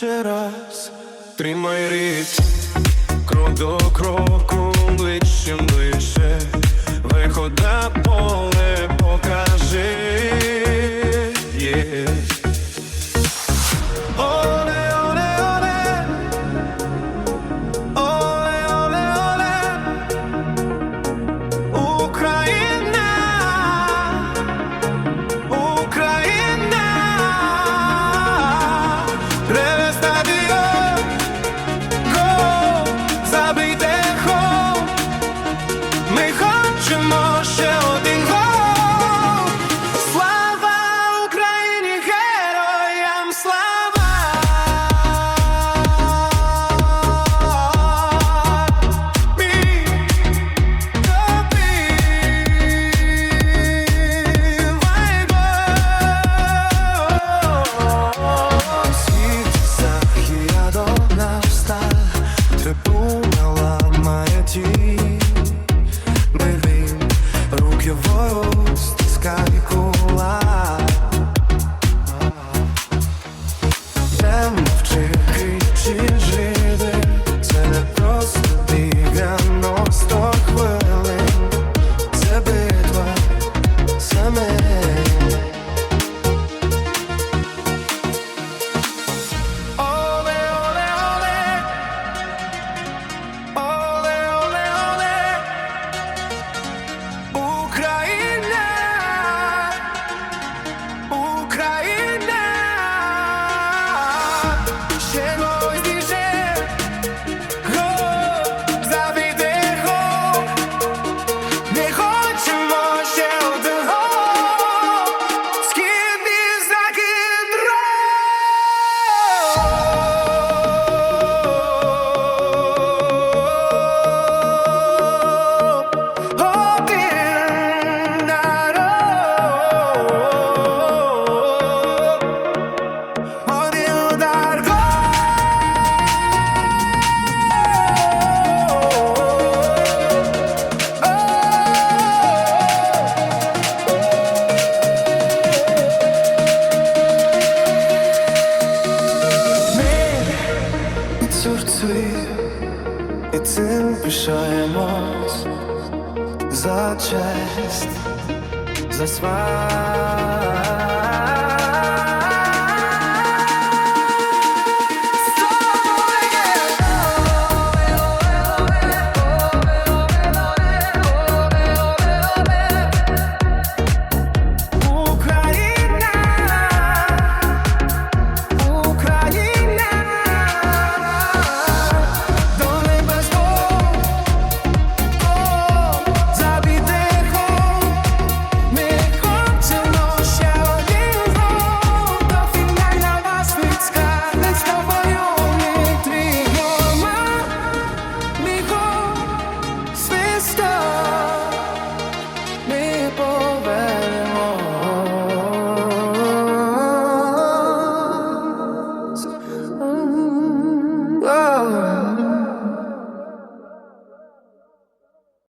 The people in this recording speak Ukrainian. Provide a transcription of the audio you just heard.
ще раз, тримай рит, крок до кроку ближчим voz descarricular. пишаємось за честь, за свят.